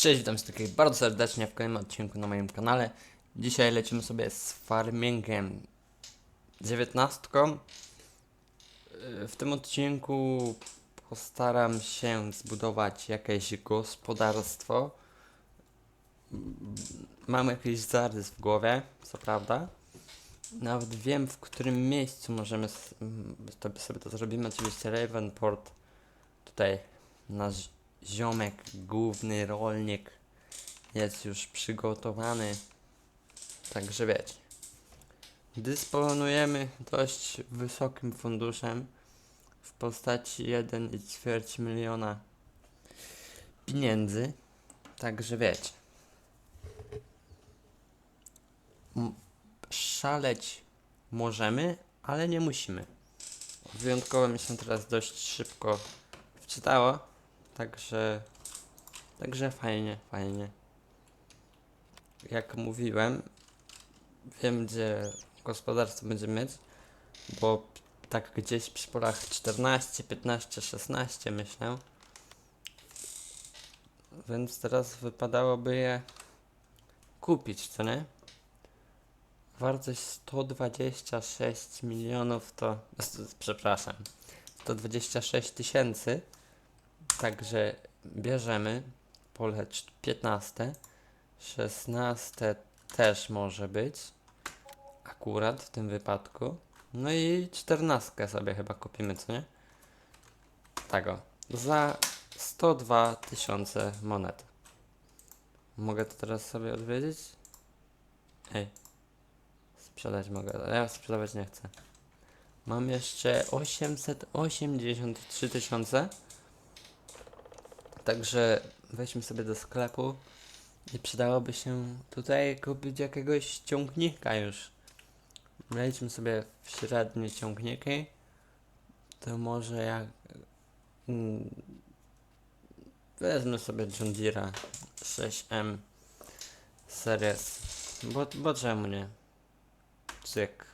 Cześć, witam wszystkich bardzo serdecznie w kolejnym odcinku na moim kanale. Dzisiaj lecimy sobie z farmingiem 19. Yy, W tym odcinku postaram się zbudować jakieś gospodarstwo. Mam jakiś zarys w głowie, co prawda. Nawet wiem, w którym miejscu możemy sobie to zrobimy. Oczywiście Ravenport tutaj nasz ziomek, główny rolnik jest już przygotowany. Także wiecie. Dysponujemy dość wysokim funduszem w postaci 1,4 miliona pieniędzy. Także wiecie. Szaleć możemy, ale nie musimy. Wyjątkowo mi się teraz dość szybko wczytało. Także, także fajnie, fajnie. Jak mówiłem, wiem gdzie gospodarstwo będziemy mieć, bo tak gdzieś przy polach 14, 15, 16 myślę. Więc teraz wypadałoby je kupić, co nie? Wartość 126 milionów to, przepraszam, 126 tysięcy. Także bierzemy pole cz- 15, 16 też może być, akurat w tym wypadku. No i 14 sobie chyba kupimy, co nie? Tego, za 102 tysiące monet. Mogę to teraz sobie odwiedzić? Ej, sprzedać mogę, ale ja sprzedawać nie chcę. Mam jeszcze 883 tysiące. Także weźmy sobie do sklepu i przydałoby się tutaj kupić jakiegoś ciągnika już. Wejdźmy sobie w średnie ciągniki. To może jak... mm, Wezmę sobie John Deere'a 6M Series. Bo, bo czemu nie? Cyk.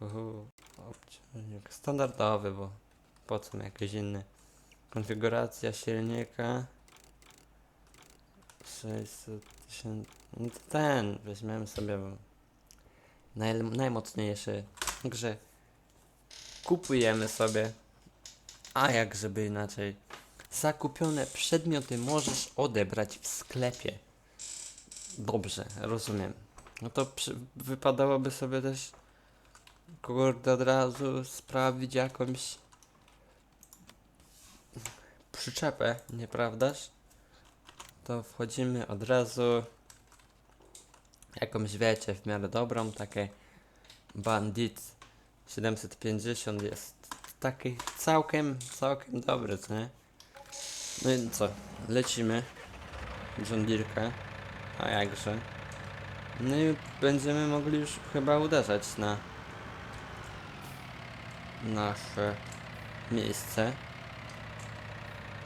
Uhu. Standardowy, bo po co mi jakiś inny? Konfiguracja silnika 600 tysięcy. No to ten weźmiemy sobie naj, najmocniejszy. Także kupujemy sobie. A jak żeby inaczej. Zakupione przedmioty możesz odebrać w sklepie. Dobrze, rozumiem. No to przy, wypadałoby sobie też kurde od razu sprawić jakąś przyczepę, nieprawdaż? To wchodzimy od razu jakąś wiecie, w miarę dobrą, takie Bandit 750 jest taki całkiem, całkiem dobry, co nie? No i co, lecimy. John a jakże? No i będziemy mogli już chyba uderzać na nasze miejsce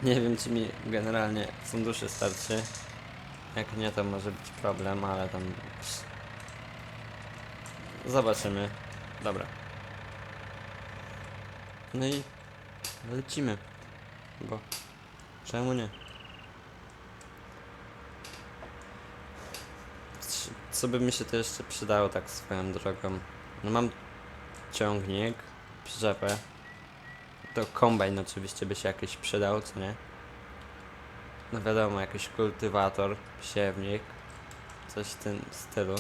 nie wiem, czy mi generalnie funduszy starczy. Jak nie, to może być problem, ale tam. Zobaczymy. Dobra. No i lecimy. Bo czemu nie? Co by mi się to jeszcze przydało tak swoją drogą? No mam ciągnik, przyczepę. To kombajn oczywiście by się jakiś przydał, co nie? No wiadomo, jakiś kultywator, siewnik, coś w tym stylu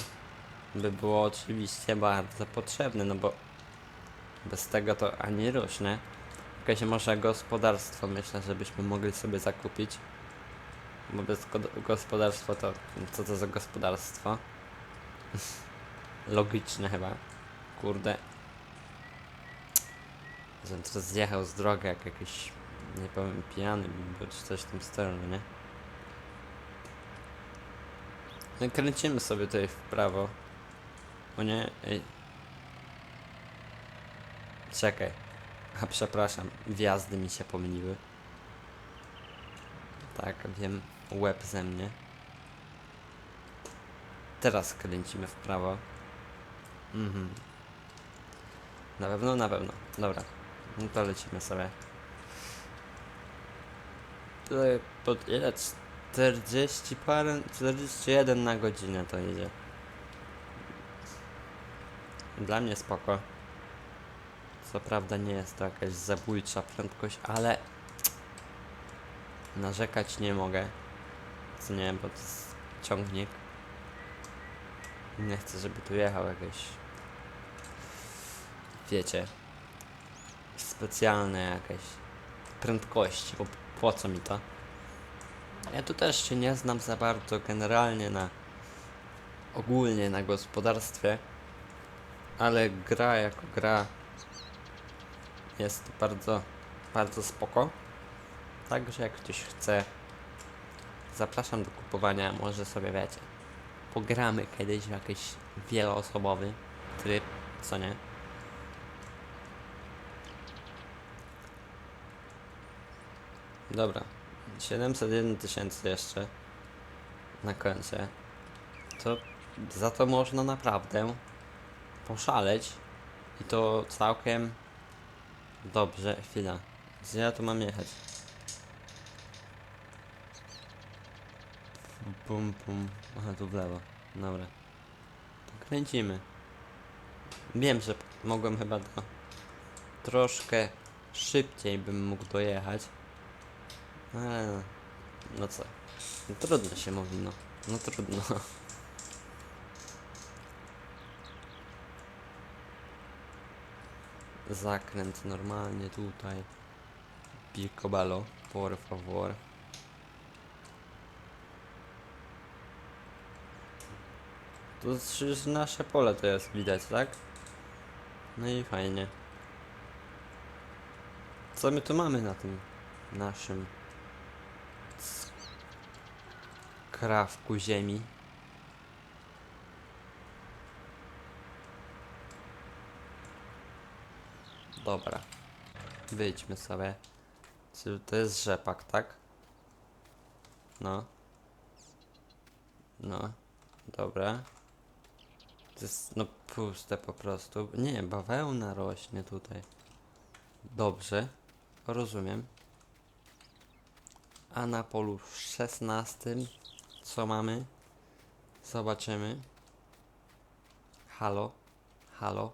by było oczywiście bardzo potrzebne, no bo bez tego to ani rusz, nie? Jakieś może gospodarstwo myślę, żebyśmy mogli sobie zakupić. Bo bez go- gospodarstwa to co to za gospodarstwo? Logiczne chyba. Kurde, że teraz zjechał z drogi jak jakiś, nie powiem, pijany czy coś w tym stylu, nie? No kręcimy sobie tutaj w prawo. O nie, ej. Czekaj. A przepraszam, wjazdy mi się pomyliły. Tak, wiem, łeb ze mnie. Teraz kręcimy w prawo. Mhm. Na pewno, na pewno. Dobra. No to lecimy sobie. Tutaj pod ile? c- 40 parę, 41 na godzinę to idzie. Dla mnie spoko. Co prawda nie jest to jakaś zabójcza prędkość, ale narzekać nie mogę. Co nie, bo to jest ciągnik. Nie chcę, żeby tu jechał jakieś wiecie specjalne jakieś prędkości, bo po co mi to? Ja tu też się nie znam za bardzo generalnie na ogólnie na gospodarstwie, ale gra jako gra jest bardzo, bardzo spoko. Także jak ktoś chce, zapraszam do kupowania, może sobie wiecie, pogramy kiedyś w jakiś wieloosobowy tryb, co nie? Dobra, 701 tysięcy jeszcze na koncie. To za to można naprawdę poszaleć i to całkiem dobrze. Chwila, gdzie ja tu mam jechać? Bum, bum. Aha, tu w lewo. Dobra. Kręcimy. Wiem, że mogłem chyba to troszkę szybciej bym mógł dojechać. No, no co? No trudno się mówi, no. No trudno. Zakręt normalnie tutaj. Picobalo, por favor. To przecież nasze pole to jest widać, tak? No i fajnie. Co my tu mamy na tym naszym skrawku ziemi? Dobra. Wyjdźmy sobie. To jest rzepak, tak? No. No. Dobra. To jest no puste po prostu. Nie, bawełna rośnie tutaj. Dobrze. Rozumiem. A na polu 16 co mamy? Zobaczymy. Halo. Halo.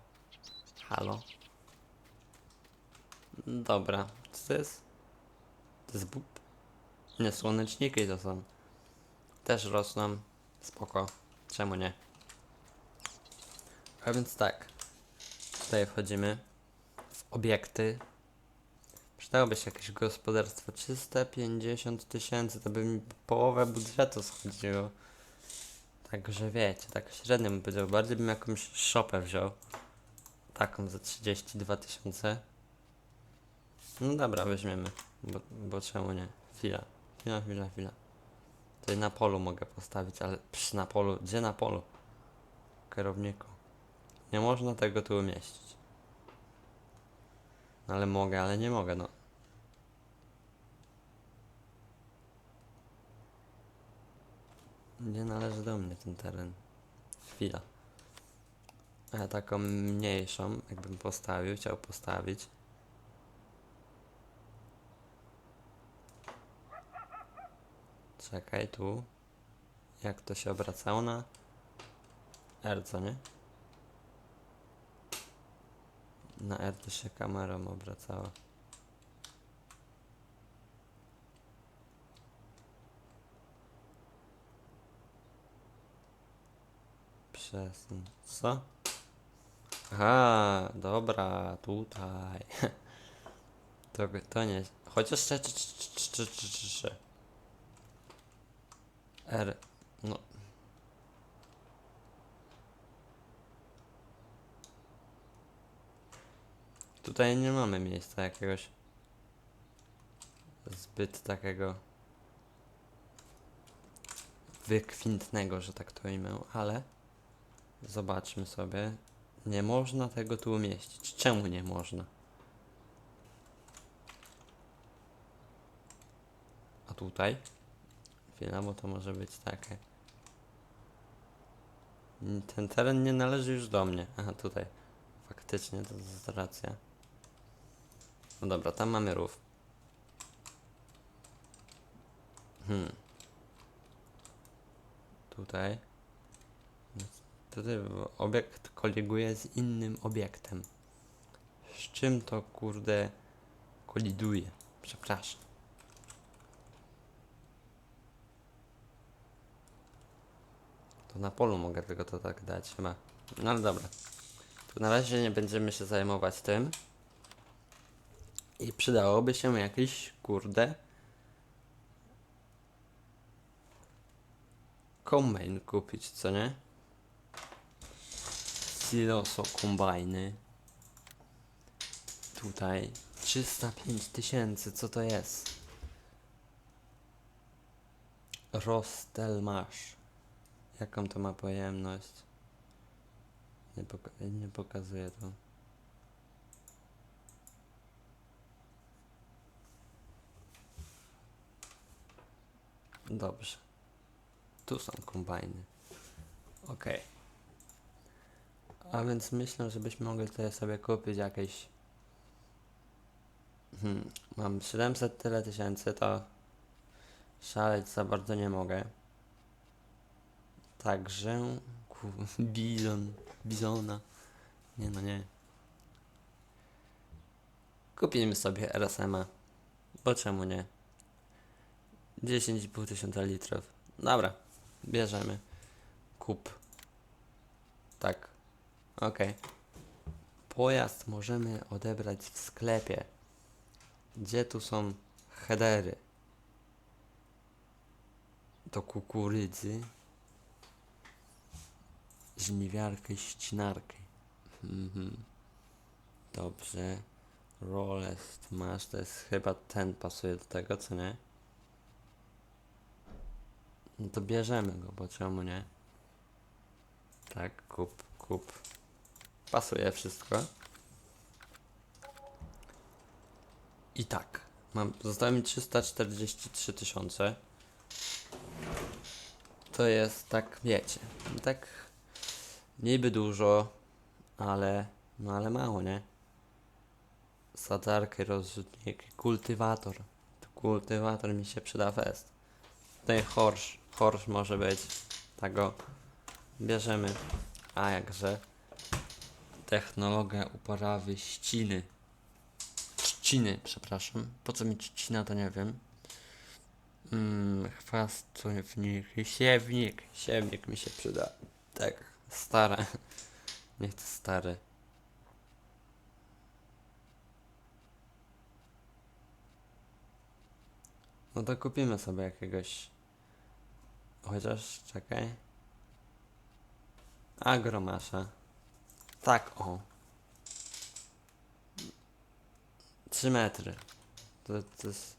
Halo. Dobra. Co to jest? To jest bób? Nie, słoneczniki to są. Też rosną. Spoko. Czemu nie? A więc tak. Tutaj wchodzimy w obiekty. Przydałoby się jakieś gospodarstwo. 350 tysięcy, to by mi połowę budżetu schodziło. Także wiecie, tak średnio bym powiedział. Bardziej bym jakąś szopę wziął. Taką za 32 tysiące. No dobra, weźmiemy. Bo, bo czemu nie? Chwila. Chwila, chwila, chwila. Tutaj na polu mogę postawić, ale psz, na polu. Gdzie na polu? Kierowniku. Nie można tego tu umieścić. No ale mogę, ale nie mogę, no. Nie należy do mnie ten teren. Chwila. A taką mniejszą, jakbym postawił, chciał postawić. Czekaj, tu. Jak to się obracało na R, co nie? Na R to się kamerą obracała. Przesuń. Co? Aha, dobra, tutaj. To, to nie. Chociaż jeszcze. R. No. Tutaj nie mamy miejsca jakiegoś zbyt takiego wykwintnego, że tak to imię, ale zobaczmy sobie. Nie można tego tu umieścić. Czemu nie można? A tutaj? Chwila, bo to może być takie. Ten teren nie należy już do mnie. Aha, tutaj. Faktycznie, to jest racja. No dobra, tam mamy rów. Hmm. tutaj. Tutaj obiekt koliguje z innym obiektem. Z czym to kurde koliduje? Przepraszam. To na polu mogę tylko to tak dać chyba. No ale dobra. To na razie nie będziemy się zajmować tym. I przydałoby się jakiś kurde kombajn kupić, co nie? Siloso kombajny. Tutaj 305 tysięcy, co to jest? Rostelmasz. Jaką to ma pojemność? Nie, poka nie pokazuje to. Dobrze. Tu są kombajny. Okej. A więc myślę, żebyśmy mogli tutaj sobie kupić jakieś. Hmm, mam 700 tyle tysięcy, to szaleć za bardzo nie mogę. Także. Ku, bizon. Bizona. Nie no nie. Kupimy sobie RSM-a. Bo czemu nie? 10,5 tysiąca litrów. Dobra, bierzemy. Kup. Tak. Okej. Pojazd możemy odebrać w sklepie. Gdzie tu są headery? Do kukurydzy. Żniwiarkę, ścinarkę. Mhm. Dobrze. Rollest masz, to jest chyba ten pasuje do tego, co nie? No to bierzemy go, bo czemu nie? Tak, kup, kup. Pasuje wszystko. I tak, mam, zostało mi 343 tysiące. To jest tak, wiecie, tak niby dużo, ale, no ale mało, nie? Sadzarkę, rozrzutnik, kultywator. Kultywator mi się przyda fest. Tutaj horsz, horsz może być. Tego bierzemy. A jakże. Technologia uprawy ściny. Trzciny, przepraszam. Po co mi trzcina, to nie wiem. Mm, chwastownik, siewnik. Siewnik mi się przyda. Tak, stare. Niech to stary. No to kupimy sobie jakiegoś. Chociaż czekaj. Agromasza. Tak, o. 3 metry. To, to jest.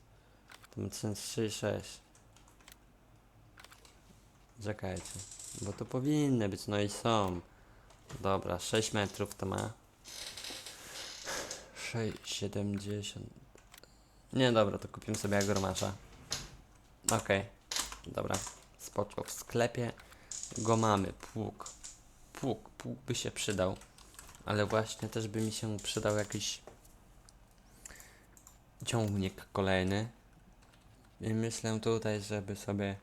To ma 3,6. Czekajcie. Bo to powinny być, no i są. Dobra, 6 metrów to ma. 6,70. Nie, dobra, to kupimy sobie agromasza. Okej, dobra. Spoczko w sklepie. Go mamy. Pług. Pług. Pług by się przydał. Ale właśnie też by mi się przydał jakiś ciągnik kolejny. I myślę tutaj, żeby sobie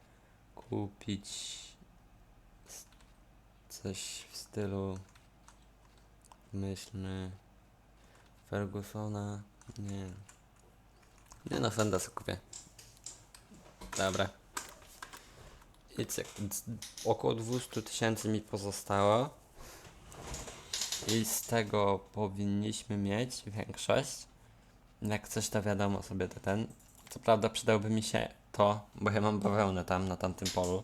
kupić coś w stylu myślmy Fergusona. Nie. Nie no, Fenda sobie kupię. Dobra. I cyk. Około 200 tysięcy mi pozostało. I z tego powinniśmy mieć większość. Jak coś to wiadomo sobie to ten. Co prawda przydałby mi się to, bo ja mam bawełnę tam na tamtym polu.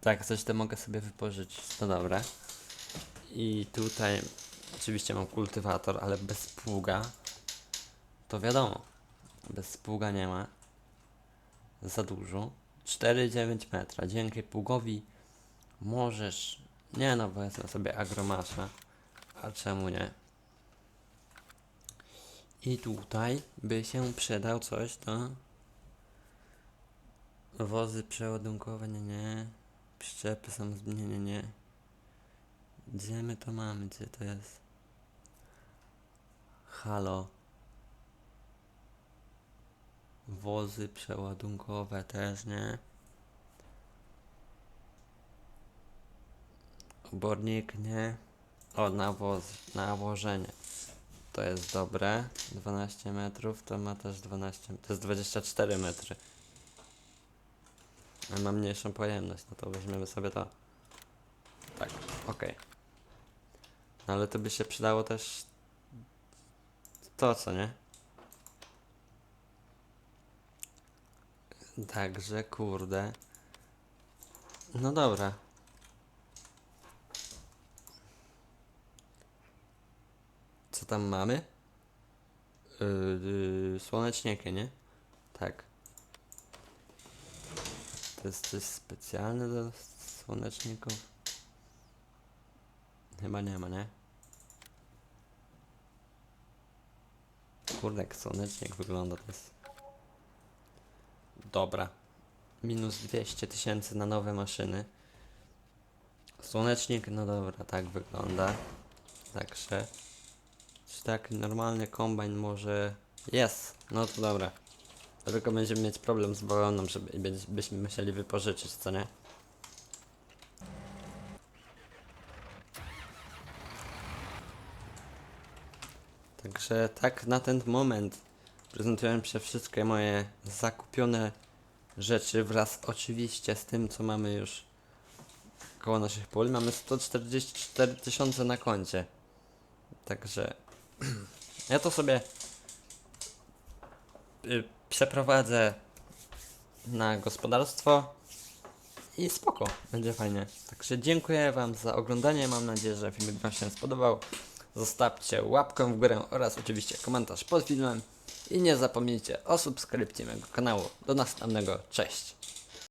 Tak, coś to mogę sobie wypożyczyć, to dobre. I tutaj oczywiście mam kultywator, ale bez pługa. To wiadomo, bez pługa nie ma. Za dużo. 4,9 metra. Dzięki pługowi możesz. Nie no, wezmę sobie agromasza. A czemu nie? I tutaj by się przydał coś do wozy przeładunkowe, nie, nie. Przyczepy są, nie, nie, nie. Gdzie my to mamy? Gdzie to jest? Halo. Wozy przeładunkowe też, nie? Obornik nie. O, nawoz, nawożenie. To jest dobre. 12 metrów, to ma też 12, to jest 24 metry. A ma mniejszą pojemność, no to weźmiemy sobie to. Tak, okej. No ale to by się przydało też to, co nie? Także, kurde. No dobra. Tam mamy? Yy, yy, nie? Tak. To jest coś specjalne do słoneczników? Chyba nie ma, nie? Kurde, jak słonecznik wygląda, to jest... Dobra. Minus 200 tysięcy na nowe maszyny. Słonecznik, no dobra, tak wygląda. Także... Czy tak normalny kombajn może... Jest! No to dobra. Tylko będziemy mieć problem z balonem, żeby i będzie- byśmy musieli wypożyczyć, co nie? Także tak na ten moment prezentują się wszystkie moje zakupione rzeczy wraz oczywiście z tym, co mamy już koło naszych pól. Mamy 144 tysiące na koncie. Także ja to sobie y, przeprowadzę na gospodarstwo i spoko, będzie fajnie. Także dziękuję Wam za oglądanie. Mam nadzieję, że filmik Wam się spodobał. Zostawcie łapkę w górę oraz oczywiście komentarz pod filmem. I nie zapomnijcie o subskrypcji mojego kanału. Do następnego. Cześć!